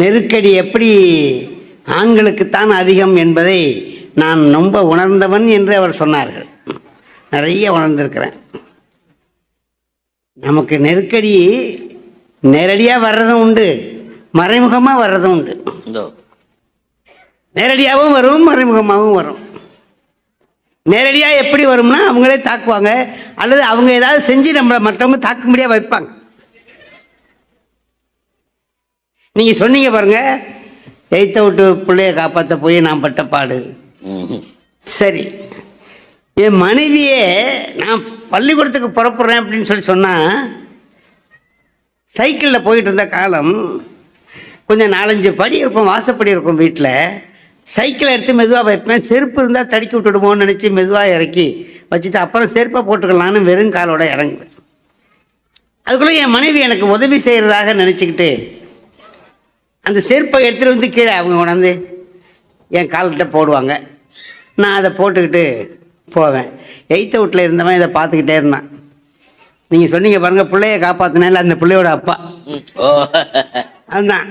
நெருக்கடி எப்படி ஆண்களுக்குத்தான் அதிகம் என்பதை நான் ரொம்ப உணர்ந்தவன் என்று அவர் சொன்னார்கள். நிறைய உணர்ந்திருக்கிறேன். நமக்கு நெருக்கடி நேரடியாக வர்றதும் உண்டு மறைமுகமாக வர்றதும் உண்டு. நேரடியாகவும் வரும் மறைமுகமாகவும் வரும். நேரடியாக எப்படி வரும்னா அவங்களே தாக்குவாங்க. அல்லது அவங்க ஏதாவது செஞ்சு நம்மளை மற்றவங்க தாக்கும்படியாக வைப்பாங்க. நீங்கள் சொன்னீங்க பாருங்க. எய்த்த விட்டு பிள்ளைய காப்பாற்ற போய் நான் பட்ட பாடு. சரி. என் மனைவியே நான் பள்ளிக்கூடத்துக்கு புறப்படுறேன் அப்படின்னு சொல்லி சொன்னால் சைக்கிளில் போயிட்டு இருந்த காலம் கொஞ்சம் நாலஞ்சு படி இருக்கும் வாசப்படி இருக்கும் வீட்டில் சைக்கிளை எடுத்து மெதுவாக வைப்பேன். செருப்பு இருந்தால் தடுக்கி விட்டுடுமோன்னு நினச்சி மெதுவாக இறக்கி வச்சுட்டு அப்புறம் செருப்பை போட்டுக்கலான்னு வெறும் காலோட இறங்குவேன். அதுக்குள்ளே என் மனைவி எனக்கு உதவி செய்கிறதாக நினச்சிக்கிட்டு அந்த செருப்பை எடுத்துகிட்டு வந்து கீழே அவங்க கொண்டாந்து என் கால்கிட்ட போடுவாங்க. நான் அதை போட்டுக்கிட்டு போவேன். எய்த்த வீட்டில் இருந்தவன் இதை பார்த்துக்கிட்டே இருந்தான். நீங்கள் சொன்னீங்க பாருங்கள் பிள்ளைய காப்பாற்றினால அந்த பிள்ளையோட அப்பா. அதுதான்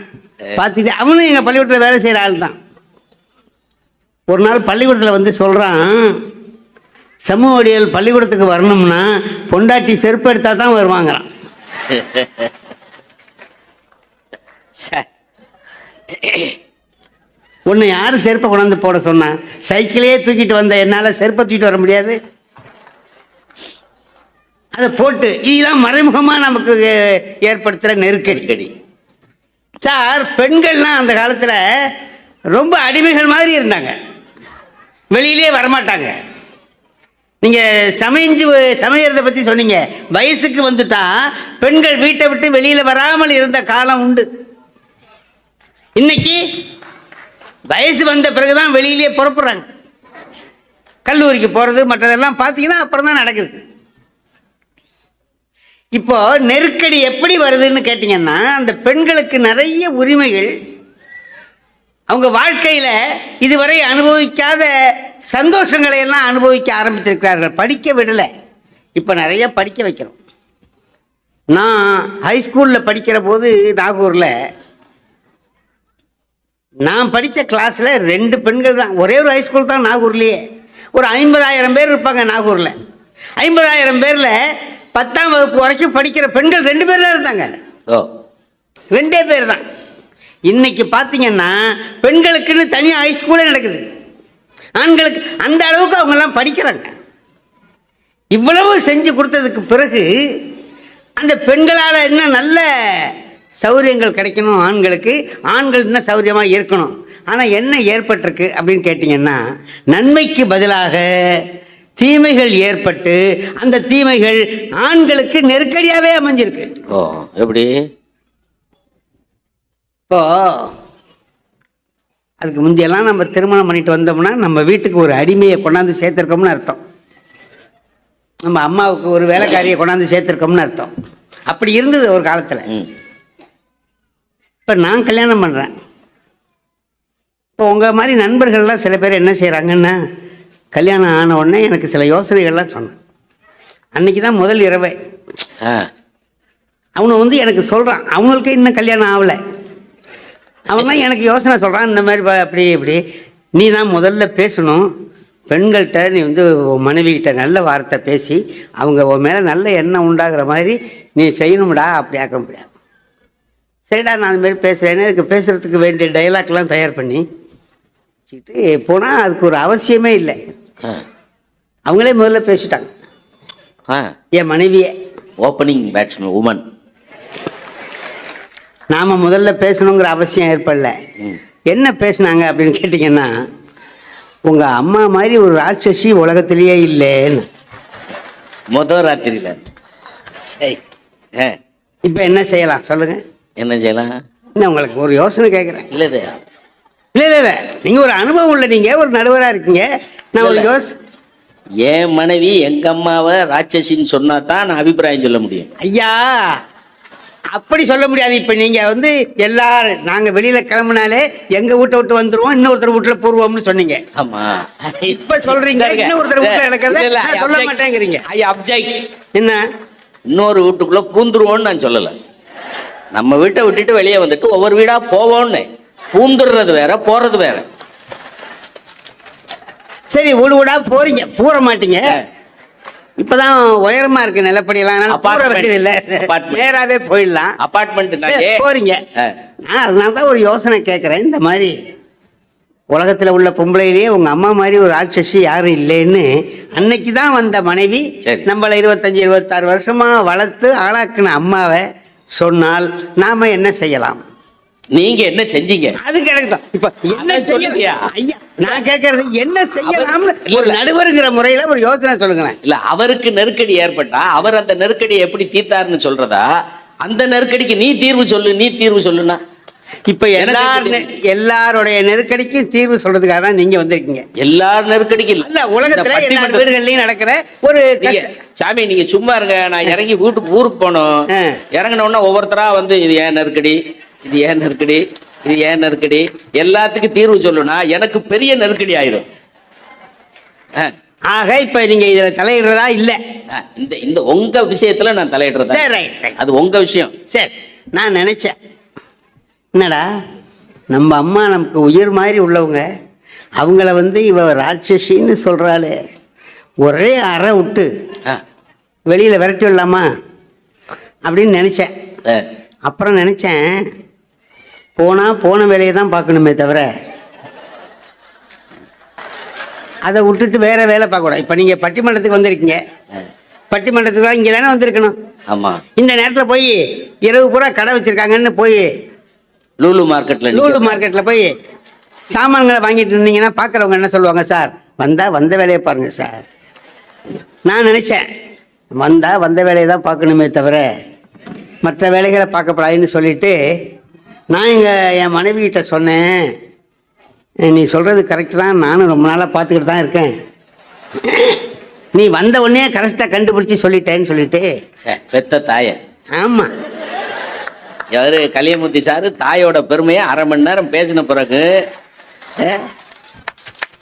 பார்த்துக்கிட்டு அவனும் எங்கள் பள்ளிக்கூடத்தில் வேலை செய்கிற ஆள் தான் ஒரு நாள் பள்ளிக்கூடத்தில் வந்து சொல்கிறான் சமூக ஒடியல் பள்ளிக்கூடத்துக்கு வரணும்னா பொண்டாட்டி செருப்பு எடுத்தால் தான் வருவாங்கிறான். சே. உன்னை யார் செருப்பை கொண்டாந்து போட சொன்னா? சைக்கிளே தூக்கிட்டு வந்த என்னால் செருப்பை தூக்கிட்டு வர முடியாது? அதை போட்டு இதுதான் மறைமுகமாக நமக்கு ஏற்படுத்துகிற நெருக்கடிக்கடி சார் பெண்கள்லாம் அந்த காலத்தில் ரொம்ப அடிமைகள் மாதிரி இருந்தாங்க. வெளியிலே வரமாட்டாங்க. நீங்கள் சமைஞ்சு சமையறதை பற்றி சொன்னீங்க. வயசுக்கு வந்துட்டா பெண்கள் வீட்டை விட்டு வெளியில் வராமல் இருந்த காலம் உண்டு. இன்னைக்கு வயசு வந்த பிறகுதான் வெளியிலே புறப்படுறாங்க. கல்லூரிக்கு போகிறது மற்றதெல்லாம் பார்த்தீங்கன்னா அப்புறம் தான் நடக்குது. இப்போ நெருக்கடி எப்படி வருதுன்னு கேட்டிங்கன்னா அந்த பெண்களுக்கு நிறைய உரிமைகள் அவங்க வாழ்க்கையில் இதுவரை அனுபவிக்காத சந்தோஷங்களை எல்லாம் அனுபவிக்க ஆரம்பித்திருக்கிறார்கள். படிக்க விடலை. இப்போ நிறைய படிக்க வைக்கிறோம். நான் ஹைஸ்கூலில் படிக்கிற போது நாகூரில் நான் படித்த கிளாஸில் ரெண்டு பெண்கள் தான். ஒரே ஒரு ஹைஸ்கூல் தான் நாகூர்லேயே. ஒரு ஐம்பதாயிரம் பேர் இருப்பாங்க நாகூரில். ஐம்பதாயிரம் பேரில் பத்தாம் வகுப்பு வரைக்கும் படிக்கிற பெண்கள் ரெண்டு பேர் தான் இருந்தாங்க ஓ. ரெண்டே பேர் தான். இன்னைக்கு பார்த்தீங்கன்னா பெண்களுக்குன்னு தனியாக ஹைஸ்கூலே நடக்குது. ஆண்களுக்கு அந்த அளவுக்கு அவங்கெல்லாம் படிக்கிறாங்க. இவ்வளவு செஞ்சு கொடுத்ததுக்கு பிறகு அந்த பெண்களால் என்ன நல்ல சௌரியங்கள் கிடைக்கணும் ஆண்களுக்கு. ஆண்கள் என்ன சௌரியமாக இருக்கணும். ஆனால் என்ன ஏற்பட்டிருக்கு அப்படின்னு கேட்டிங்கன்னா நன்மைக்கு பதிலாக தீமைகள் ஏற்பட்டு அந்த தீமைகள் ஆண்களுக்கு நெருக்கடியாகவே அமைஞ்சிருக்கு. ஓ எப்படி? இப்போ அதுக்கு முந்தையெல்லாம் நம்ம திருமணம் பண்ணிட்டு வந்தோம்னா நம்ம வீட்டுக்கு ஒரு அடிமையை கொண்டாந்து சேர்த்துருக்கோம்னு அர்த்தம். நம்ம அம்மாவுக்கு ஒரு வேலைக்காரியை கொண்டாந்து சேர்த்துருக்கோம்னு அர்த்தம். அப்படி இருந்தது ஒரு காலத்தில். இப்போ நான் கல்யாணம் பண்ணுறேன் இப்போ உங்கள் மாதிரி நண்பர்கள்லாம் சில பேர் என்ன செய்கிறாங்கன்னா கல்யாணம் ஆன உடனே எனக்கு சில யோசனைகள்லாம் சொன்னேன் அன்னைக்கு தான் முதல் இரவே. அவனை வந்து எனக்கு சொல்கிறான் அவங்களுக்கு இன்னும் கல்யாணம் ஆகலை அவன் தான் எனக்கு யோசனை சொல்கிறான் இந்த மாதிரி அப்படி இப்படி நீ தான் முதல்ல பேசணும். பெண்கள்கிட்ட நீ வந்து உன் மனைவிகிட்ட நல்ல வார்த்தை பேசி அவங்க உன் மேலே நல்ல எண்ணம் உண்டாகிற மாதிரி நீ செய்யணும்டா அப்படி ஆக்க முடியாது. சரிடா நான் அந்த மாதிரி பேசுகிறேன்னு அதுக்கு பேசுகிறதுக்கு வேண்டிய டைலாக்லாம் தயார் பண்ணி வச்சுக்கிட்டு போனால் அதுக்கு ஒரு அவசியமே இல்லை. அவங்களே முதல்ல பேசிட்டாங்க. ஆ. என் மனைவியே. ஓப்பனிங் பேட்ஸ்மேன் உமன் நாம் முதல்ல பேசணுங்கிற அவசியம் ஏற்படல. என்ன பேசுனாங்க அப்படின்னு கேட்டிங்கன்னா உங்கள் அம்மா மாதிரி ஒரு ராட்சசி உலகத்திலேயே இல்லைன்னு. மொதல் ராத்திரியில். சரி. இப்போ என்ன செய்யலாம்? சொல்லுங்கள் என்ன செய்யலாம் என்ன உங்களுக்கு ஒரு யோசனை கேட்குறேன் இல்லை இல்லை. இல்லை இல்லை நீங்கள் ஒரு அனுபவம் உள்ள நீங்கள் ஒரு நடுவராக இருக்கீங்க. நான் ஒரு இல்ல. யோஸ் என் மனைவி எங்க அம்மாவை ராட்சசின்னு சொன்னா தான் நான் அபிப்பிராயம் சொல்ல முடியும். ஐயா அப்படி சொல்ல முடியாது. இப்போ நீங்கள் வந்து எல்லாரும் நாங்கள் வெளியில் கிளம்புனாலே எங்கள் வீட்டை விட்டு வந்துருவோம் இன்னொருத்தர் வீட்டில் போடுவோம்னு சொன்னீங்க. ஆமா. இப்ப சொல்றீங்க, இன்னொருத்தர் வீட்டுல நடக்கிறத நான் சொல்ல மாட்டேங்கிறீங்க. ஐ அப்ஜெக்ட் என்ன? இன்னொரு வீட்டுக்குள்ள பூந்துருவோன்னு நான் சொல்லல. நம்ம வீட்டை விட்டுட்டு வெளியே வந்துட்டு ஒவ்வொரு வீடா போவோம்னு. பூந்துடுறது வேற போறது வேற. சரி வீடு வீடா போறீங்க பூர மாட்டீங்க. இப்பதான் உயரமா இருக்கு நிலப்படியெல்லாம் பூர. வேண்டியது இல்ல. நேராவே போயிடலாம். அபார்ட்மெண்ட் சரி, போறீங்க. நான் அதனால தான் ஒரு யோசனை கேட்குறேன் இந்த மாதிரி உலகத்தில் உள்ள பொம்பளையிலேயே உங்க அம்மா மாதிரி ஒரு ராட்சசி யாரும் இல்லைன்னு அன்னைக்கு தான் வந்த மனைவி. நம்மளை இருபத்தஞ்சி இருபத்தாறு வருஷமா வளர்த்து ஆளாக்குன அம்மாவை சொன்னால் நாம என்ன செய்யலாம்? நீங்க என்ன செஞ்சீங்க? அது கிடைக்கட்டும் இப்ப என்ன? செய்யலாம் ஐயா நான் கேட்கறது என்ன செய்யலாம்னு ஒரு. நடுவருங்கிற முறையில ஒரு யோசனை சொல்லுங்களேன். இல்ல அவருக்கு நெருக்கடி ஏற்பட்டா அவர் அந்த நெருக்கடியை எப்படி தீர்த்தாருன்னு சொல்றதா அந்த நெருக்கடிக்கு நீ தீர்வு சொல்லு நீ தீர்வு சொல்லுனா இப்ப எல்லார் எல்லாருடைய நெருக்கடிக்கும் தீர்வு சொல்றதுக்காக தான் நீங்க வந்திருக்கீங்க. எல்லார் நெருக்கடிக்கு இல்ல. உலகத்துல எல்லா வீடுகள்லயும் நடக்கிற ஒரு சாமி நீங்க சும்மா இருங்க. நான் இறங்கி வீட்டுக்கு ஊருக்கு போனோம் ஆ. இறங்கின உடனே ஒவ்வொருத்தரா வந்து இது ஏன் நெருக்கடி? இது ஏன் நெருக்கடி? இது ஏன் நெருக்கடி? எல்லாத்துக்கும் தீர்வு சொல்லுனா எனக்கு பெரிய நெருக்கடி ஆயிடும் ஆக இப்ப நீங்க இதுல தலையிடுறதா இல்ல. இந்த இந்த உங்க விஷயத்துல நான் ரைட். அது உங்க விஷயம். சரி நான் நினைச்சேன். என்னடா? நம்ம அம்மா நமக்கு உயிர் மாதிரி உள்ளவங்க. அவங்கள வந்து இவ ராட்சசின்னு சொல்றாளே. ஒரே அறை விட்டு வெளியில விரட்டி விடலாமா? அப்படின்னு நினைச்சேன். அப்புறம் நினைச்சேன் போனா போன வேலையை தான் பார்க்கணுமே தவிர அதை விட்டுட்டு வேற வேலை பார்க்கக்கூடாது. இப்போ நீங்கள் பட்டிமன்றத்துக்கு வந்திருக்கீங்க. பட்டிமன்றத்துக்கு இங்கே தானே வந்திருக்கணும். ஆமா. இந்த நேரத்தில் போய் இரவு பூரா கடை வச்சிருக்காங்கன்னு போய் லூலு மார்க்கெட்ல லூலு மார்க்கெட்டில் போய் சாமான்களை வாங்கிட்டு இருந்தீங்கன்னா பார்க்குறவங்க என்ன சொல்லுவாங்க சார் வந்தால் வந்த வேலையை பாருங்க சார். நான் நினச்சேன் வந்தால் வந்த வேலையை தான் பார்க்கணுமே தவிர மற்ற வேலைகளை பார்க்கப்படாதுன்னு சொல்லிட்டு நான் எங்கள் என் மனைவி கிட்ட சொன்னேன். நீ சொல்கிறது கரெக்டு தான். நானும் ரொம்ப நாளாக பார்த்துக்கிட்டு தான் இருக்கேன். நீ வந்த உடனே கரெக்டாக கண்டுபிடிச்சி சொல்லிட்டேன்னு சொல்லிட்டு பெத்த தாய. ஆமாம் யாரு? கலியமூர்த்தி சாரு தாயோட பெருமையை அரை மணி நேரம் பேசின பிறகு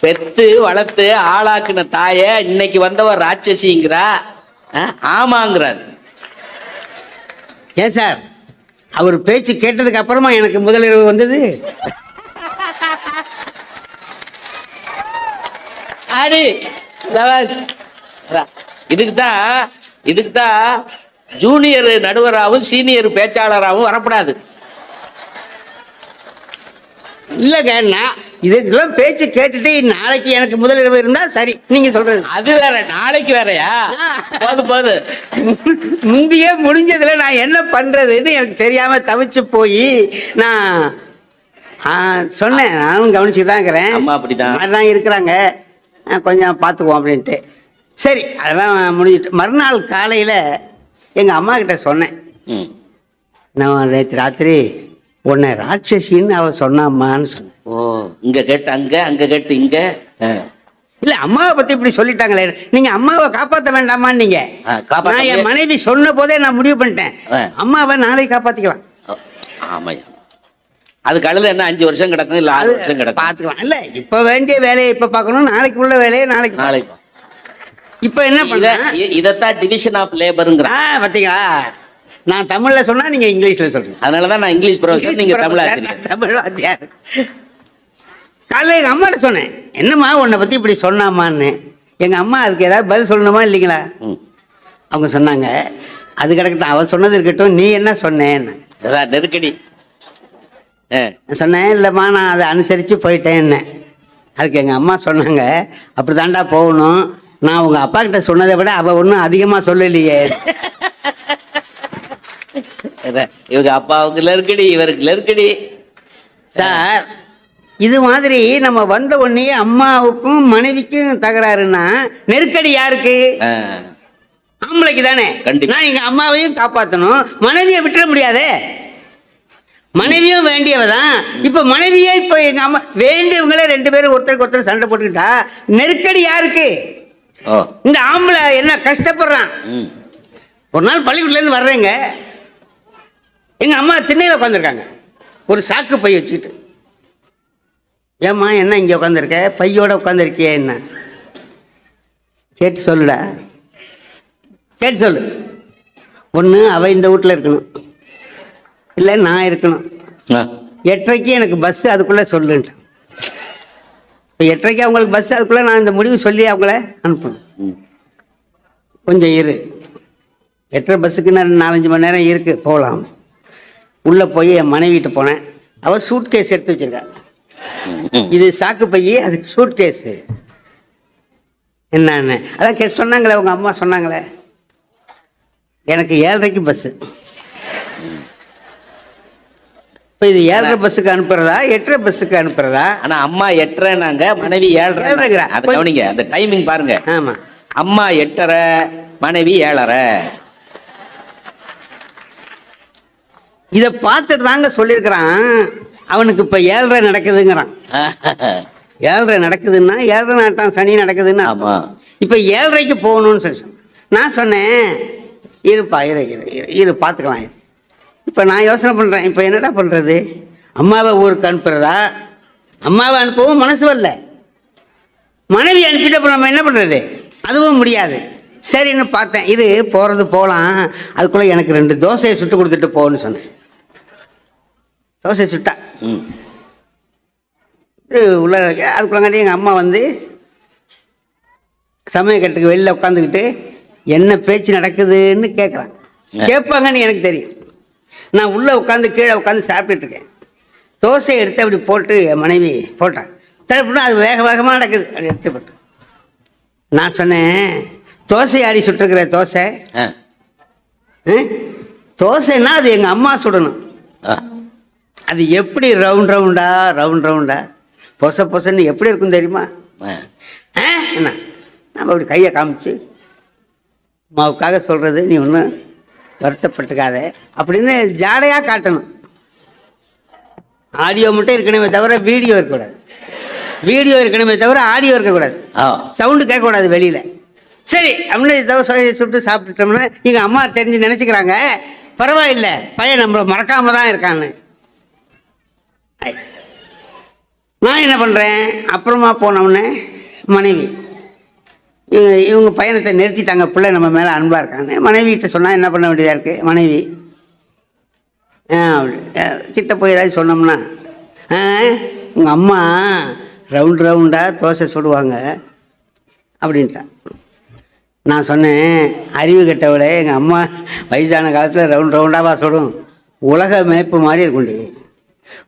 பெத்து வளர்த்து ஆளாக்குன தாய இன்னைக்கு வந்தவர் ராட்சசிங்கிறா? ஆமாங்கிறார். ஏன் சார்? அவர் பேச்சு கேட்டதுக்கு அப்புறமா எனக்கு முதலிரவு வந்தது. இதுக்கு தான் இதுக்கு தான் ஜூனியர் நடுவராகவும் சீனியர் பேச்சாளராகவும் வரக்கூடாது இல்லைங்க நான் இதுக்கெல்லாம் பேச்சு கேட்டுட்டு நாளைக்கு எனக்கு முதலிரவு இருந்தா சரி நீங்க சொல்றது. அது வேற நாளைக்கு வேறயா? போது போது. முந்தையே முடிஞ்சதுல நான் என்ன பண்றதுன்னு எனக்கு தெரியாம தவிச்சு போய் நான் சொன்னேன். நானும் கவனிச்சுட்டு தான் இருக்கிறேன். அம்மா அப்படிதான். மாதிரி தான் இருக்கிறாங்க. கொஞ்சம் பார்த்துக்குவோம் அப்படின்ட்டு. சரி அதெல்லாம் முடிஞ்சிட்டு. மறுநாள் காலையில் எங்கள் அம்மா கிட்ட சொன்னேன். நான் நேற்று ராத்திரி உன்னை ராட்சசின்னு அவ சொன்னாம்மான்னு சொன்னேன். ஓ இங்க கேட்டு அங்க அங்க கேட்டு இங்க. இல்ல அம்மாவை பத்தி இப்படி சொல்லிட்டாங்களே. நீங்க அம்மாவை காப்பாத்த வேண்டாமான்னு நீங்க. ஆ, காப்பாத்த நான் என். மனைவி சொன்ன போதே நான் முடிவு பண்ணிட்டேன். அம்மாவை நாளைக்கு காப்பாத்திக்கலாம். ஓ, ஆமாய்யா. அது கழுத என்ன அஞ்சு வருஷம் கிடக்கும் இல்ல ஆறு வருஷம் கிடக்கும்? பாத்துக்கலாம். இல்ல இப்ப வேண்டிய வேலையை இப்ப பார்க்கணும். நாளைக்கு உள்ள வேலையை நாளைக்கு நாளைக்கு இப்ப என்ன பண்ண? இதத்தான் டிவிஷன் ஆஃப் லேபருங்கிற பாத்தீங்களா? நான் தமிழ்ல சொன்னா நீங்க இங்கிலீஷ்ல சொல்றீங்க. அதனாலதான் நான் இங்கிலீஷ் ப்ரொஃபசர் நீங்க தமிழ் ஆசிரியர். தமிழ் வாத்தியார் காலைல எங்க அம்மாட்ட சொன்னேன். என்னம்மா உன்னை பத்தி இப்படி சொன்னாமான்னு. எங்க அம்மா அதுக்கு ஏதாவது பதில் சொல்லணுமா இல்லைங்களா. அவங்க சொன்னாங்க. அது கிடக்கட்டும். அவ சொன்னது இருக்கட்டும். நீ என்ன சொன்னேன்னு. அதான் நெருக்கடி. சொன்னேன் இல்லைம்மா நான் அதை அனுசரித்து போயிட்டேன்னு. அதுக்கு எங்கள் அம்மா சொன்னாங்க. அப்படி தாண்டா போகணும். நான் உங்கள் அப்பா கிட்ட சொன்னதை விட அவள் ஒன்றும் அதிகமாக சொல்லலையே. இவங்க அப்பாவுக்கு நெருக்கடி இவருக்கு நெருக்கடி சார். இது மாதிரி நம்ம வந்த உடனே அம்மாவுக்கும் மனைவிக்கும் தகராறுன்னா நெருக்கடி யாருக்கு? ஆம்பளைக்கு தானே. நான் எங்கள் அம்மாவையும் காப்பாற்றணும் மனைவியை விட்டுற முடியாதே. மனைவியும் வேண்டியவ தான். இப்போ மனைவியே இப்போ எங்கள் அம்மா வேண்டியவங்களே ரெண்டு பேரும் ஒருத்தருக்கு ஒருத்தர் சண்டை போட்டுக்கிட்டா நெருக்கடி யாருக்கு? இந்த ஆம்பளை என்ன கஷ்டப்படுறான்? ஒரு நாள் பள்ளிக்கூடத்துலேருந்து வர்றேங்க. எங்கள் அம்மா திண்ணையில் உட்காந்துருக்காங்க ஒரு சாக்கு பை வச்சுக்கிட்டு. ஏம்மா என்ன இங்கே உட்காந்துருக்க பையோட உட்காந்துருக்கியே என்ன? கேட்டு சொல்லுடா. கேட்டு சொல்லு. ஒன்று அவள் இந்த வீட்டில் இருக்கணும். இல்லை நான் இருக்கணும். எட்டரைக்கு எனக்கு பஸ் அதுக்குள்ளே சொல்லுன்ட்டேன். இப்போ எட்டரைக்கு அவங்களுக்கு பஸ் அதுக்குள்ளே நான் இந்த முடிவு சொல்லி அவங்கள அனுப்பணும். கொஞ்சம் இரு. எட்டரை பஸ்ஸுக்கு நான் நாலஞ்சு மணி நேரம் இருக்கு போகலாம். உள்ளே போய் என் மனைவிட்ட போனேன். அவள் சூட் கேஸ் எடுத்து வச்சிருக்கா. இது சாக்கு பையி அது சூட் கேஸு என்னன்னு. அதான் கே சொன்னாங்களே உங்கள் அம்மா சொன்னாங்களே. எனக்கு ஏழரைக்கு பஸ்ஸு இப்போ இது ஏழரை பஸ்ஸுக்கு அனுப்புறதா? எட்டரை பஸ்ஸுக்கு அனுப்புறதா? ஆனா அம்மா எட்டரைனாங்க மனைவி ஏழரை ஏழரைங்கிறா. அதை கவனிங்க அந்த டைமிங் பாருங்க. ஆமாம் அம்மா எட்டரை மனைவி ஏழரை. இதை பார்த்துட்டு தாங்க சொல்லியிருக்கிறான். அவனுக்கு இப்போ ஏழரை நடக்குதுங்கிறான். ஏழரை நடக்குதுன்னா ஏழரை நாட்டான் சனி நடக்குதுன்னா ஆமா. இப்போ ஏழரைக்கு போகணும்னு சொல்லி சொன்னேன் நான் சொன்னேன் இருப்பா இரு இரு இரு இரு பார்த்துக்கலாம் இரு. இப்போ நான் யோசனை பண்ணுறேன் இப்போ என்னடா பண்ணுறது அம்மாவை ஊருக்கு அனுப்புறதா? அம்மாவை அனுப்பவும் மனசு வரல. மனைவி அனுப்பிட்டு அப்புறம் நம்ம என்ன பண்ணுறது அதுவும் முடியாது. சரின்னு பார்த்தேன். இது போகிறது போகலாம் அதுக்குள்ளே எனக்கு ரெண்டு தோசையை சுட்டு கொடுத்துட்டு போன்னு சொன்னேன். தோசை சுட்டா. ம். உள்ள அதுக்குள்ளங்காட்டி எங்கள் அம்மா வந்து சமயக்கட்டுக்கு வெளியில் உட்காந்துக்கிட்டு என்ன பேச்சு நடக்குதுன்னு கேட்குறான் கேட்பாங்கன்னு எனக்கு தெரியும். நான் உள்ளே உட்காந்து கீழே உட்காந்து சாப்பிட்டுட்டு இருக்கேன் தோசையை எடுத்து அப்படி போட்டு என் மனைவி போட்டான் தரப்புனா அது வேக வேகமாக நடக்குது. அப்படி எடுத்து போட்டு. நான் சொன்னேன் தோசை ஆடி சுட்டுருக்கிற தோசை? தோசைன்னா அது எங்கள் அம்மா சுடணும். அது எப்படி ரவுண்ட் ரவுண்டா ரவுண்ட் ரவுண்டா பொச பொசன்னு எப்படி இருக்கும் தெரியுமா? என்ன? நம்ம அப்படி கையை காமிச்சு அம்மாவுக்காக சொல்கிறது நீ ஒன்றும் வருத்தப்பட்டுக்காத. அப்படின்னு ஜாடையாக காட்டணும். ஆடியோ மட்டும் இருக்கணுமே தவிர வீடியோ இருக்கக்கூடாது. வீடியோ இருக்கணுமே தவிர ஆடியோ இருக்கக்கூடாது. சவுண்டு கேட்கக்கூடாது வெளியில். சரி அப்படின்னு தோசை சுட்டு சாப்பிட்டுட்டோம்னா எங்கள் அம்மா தெரிஞ்சு நினச்சிக்கிறாங்க. பரவாயில்லை பையன் நம்மளை மறக்காம தான் இருக்கான்னு. நான் என்ன பண்ணுறேன் அப்புறமா போனவுடனே மனைவி. இவங்க இவங்க பயணத்தை நிறுத்திட்டாங்க. பிள்ளை நம்ம மேலே அன்பாக இருக்காங்க மனைவிகிட்ட சொன்னால் என்ன பண்ண வேண்டியதாக இருக்குது மனைவி. ஆ, அப்படி. கிட்ட போய் ஏதாவது சொன்னோம்னா ஆ உங்கள் அம்மா ரவுண்ட் ரவுண்டாக தோசை சுடுவாங்க அப்படின்ட்டான் நான் சொன்னேன் அறிவு கெட்டவளே எங்கள் அம்மா வயசான காலத்தில் ரவுண்ட் ரவுண்டாவா சுடும். உலக மேப்பு மாதிரி இருக்கும்டி.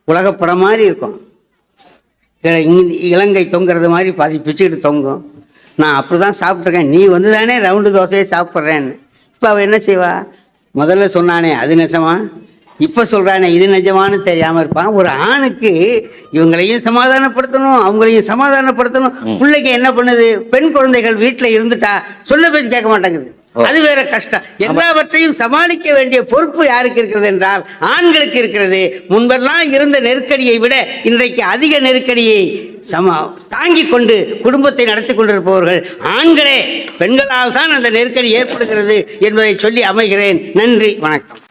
உலகப்படம் மாதிரி இருக்கும். இல- இலங்கை தொங்குறது மாதிரி பாதி பிச்சுக்கிட்டு தொங்கும். நான் அப்படி தான் சாப்பிட்ருக்கேன் நீ வந்து தானே ரவுண்டு தோசையை சாப்பிட்றேன்னு. இப்போ அவள் என்ன செய்வா? முதல்ல சொன்னானே அது நெசமா இப்போ சொல்கிறானே இது நிஜமான்னு தெரியாமல் இருப்பான். ஒரு ஆணுக்கு இவங்களையும் சமாதானப்படுத்தணும் அவங்களையும் சமாதானப்படுத்தணும். பிள்ளைக்கு என்ன பண்ணுது? பெண் குழந்தைகள் வீட்டில் இருந்துட்டா சொன்ன பேச்சு கேட்க மாட்டேங்குது. அது வேற கஷ்டம். எல்லாவற்றையும் சமாளிக்க வேண்டிய பொறுப்பு யாருக்கு இருக்கிறது என்றால் ஆண்களுக்கு இருக்கிறது. முன்பெல்லாம் இருந்த நெருக்கடியை விட இன்றைக்கு அதிக நெருக்கடியை சம தாங்கி கொண்டு குடும்பத்தை நடத்தி கொண்டிருப்பவர்கள் ஆண்களே பெண்களால் தான் அந்த நெருக்கடி ஏற்படுகிறது என்பதை சொல்லி அமைகிறேன். நன்றி வணக்கம்.